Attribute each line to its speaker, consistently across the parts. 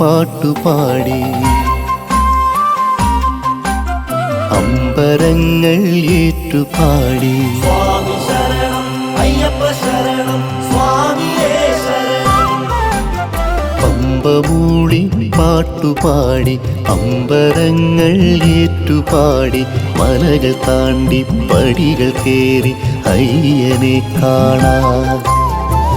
Speaker 1: പാട്ടുപാടി അമ്പരങ്ങൾ ഏറ്റുപാടി. പമ്പമൂളി പാട്ടുപാടി അമ്പരങ്ങൾ ഏറ്റുപാടി. മലകൾ താണ്ടി പടികൾ കേറി അയ്യനെ കാണാൻ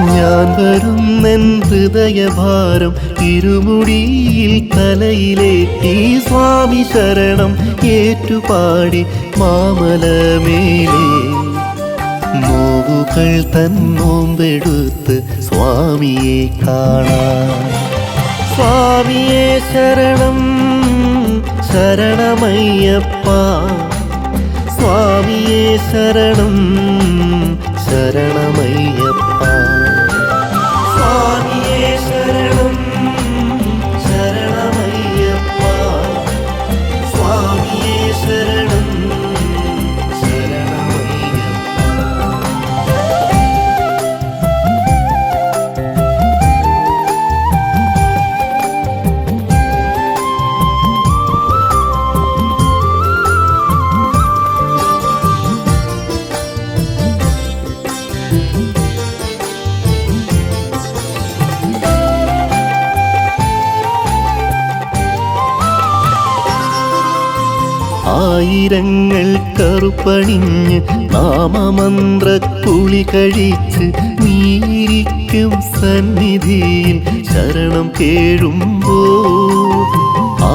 Speaker 1: ഞാൻ വരുന്നെൻ ഹൃദയഭാരം ഇരുമുടിയിൽ തലയിലേറ്റി സ്വാമി ശരണം ഏറ്റുപാടി മാമലമേലേ. നോവുകൾ തന്നോമ്പെടുത്ത് സ്വാമിയെ കാണാൻ സ്വാമിയെ ശരണം ശരണമയ്യപ്പ. സ്വാമിയെ ശരണം ശരണമയ്യപ്പ. ആയിരങ്ങൾ കറുപ്പണിഞ്ഞ് നാമമന്ത്ര കുളി കഴിച്ച് നീരിക്കും സന്നിധിയിൽ ശരണം കേഴുമ്പോ.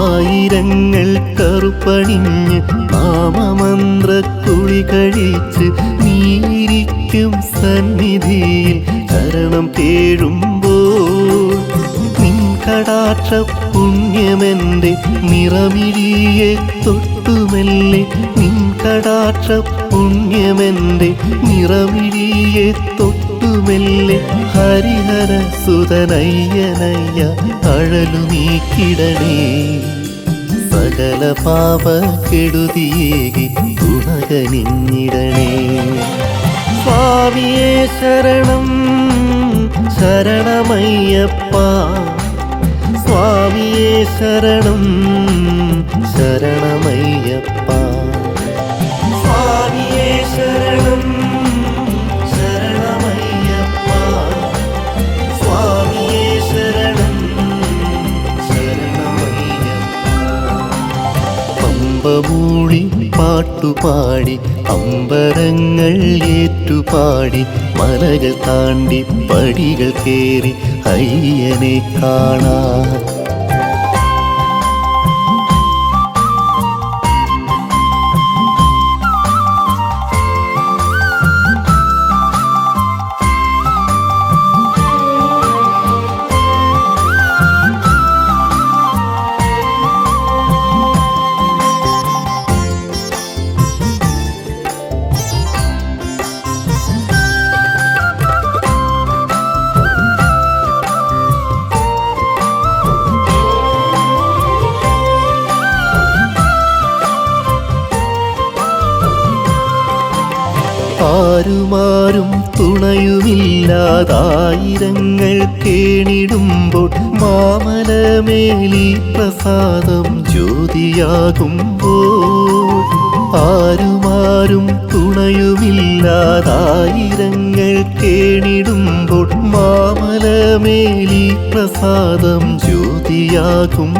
Speaker 1: ആയിരങ്ങൾ കറുപ്പണിഞ്ഞ് നാമമന്ത്ര കുളി കഴിച്ച് നീരിക്കും സന്നിധിയിൽ ശരണം കേഴുമ്പോ. കടാക്ഷ പുണ്യമെന്റെ നിറമിഴിയെ തൊട്ടുമെല്ലെ. നിൻ കടാക്ഷ പുണ്യമെന്റെ നിറമിഴിയെ തൊട്ടുമെല്ലെ. ഹരിഹര സുതനയ്യനയ്യ അഴലു നീക്കിടണേ സകല പാപ കെടുതിയേകി ഗുണകനിന്നിടണേ സ്വാമിയെ ശരണം ശരണമയ്യപ്പ. സ്വാമിയെ ശരണം. ശരണമയ്യപ്പ. സ്വാമിയെ പാട്ടുപാടി അമ്പരങ്ങൾ ഏറ്റുപാടി മലകൾ താണ്ടി പടികൾ കയറി അയ്യനെ കാണാൻ ആരുമാരും തുണയുമില്ലാതായിരങ്ങൾ കേണിടുമ്പോൾ മാമലമേലി പ്രസാദം ജ്യോതിയാകുമ്പോൾ ആരുമാരും തുണയുമില്ലാതായിരങ്ങൾ കേണിടുമ്പോൾ മാമലമേലി പ്രസാദം ജ്യോതിയാകുമ്പോൾ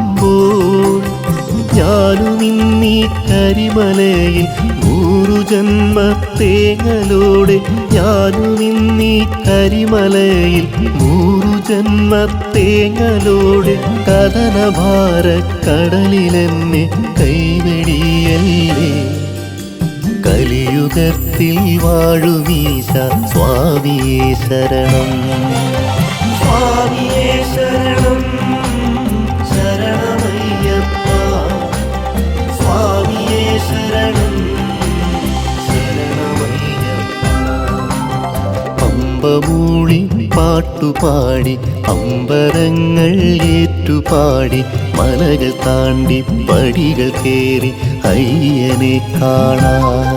Speaker 1: ഞാനു നിന്നി കരിമലയിൽ നൂറു ജന്മ തേങ്ങലോടെ ഞാനു നിന്നി കരിമലയിൽ നൂറു ജന്മ തേങ്ങലോടെ കഥനഭാര കടലിലെന്നെ കൈവെടിയല്ലേ? കലിയുഗത്തിൽ വാഴുമീശ സ്വാമിയേ ശരണം. സ്വാമിയേ ശരണം. പാട്ടുപാടി അമ്പരങ്ങൾ ഏറ്റുപാടി മലകൾ താണ്ടി പടികൾ കയറി അയ്യനെ കാണാൻ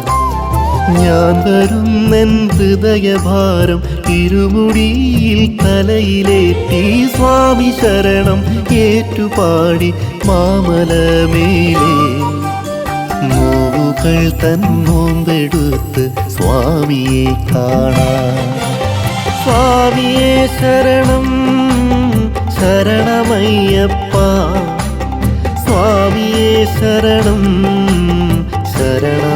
Speaker 1: ഞാൻ വരുന്നെൻ ഹൃദയഭാരം ഇരുമുടിയിൽ തലയിലേറ്റി സ്വാമി ശരണം ഏറ്റുപാടി മാമലമേലേ. നോവുകൾ തൻ നോമ്പെടുത്ത് സ്വാമിയെ കാണാൻ സ്വാമിയെ ശരണം ശരണമയ്യപ്പ. സ്വാമിയെ ശരണം ശരണമയ്യപ്പ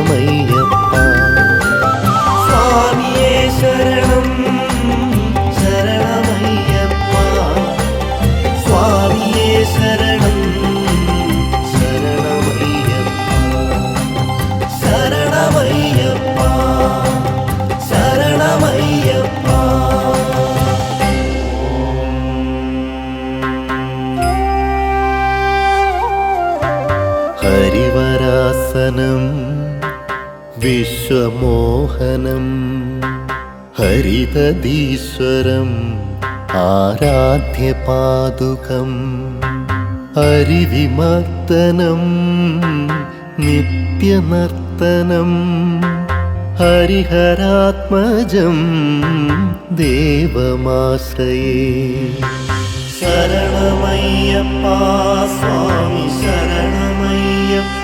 Speaker 1: വിശ്വമോഹനം ഹരിതദീശ്വരം ആരാധ്യപാദുകം ഹരിവിമർദ്ദനം നിത്യനർത്തനം ഹരിഹരാത്മജം ദേവമാശ്രയേ. ശരണമയ്യപ്പ സ്വാമി ശരണമയ്യപ്പ.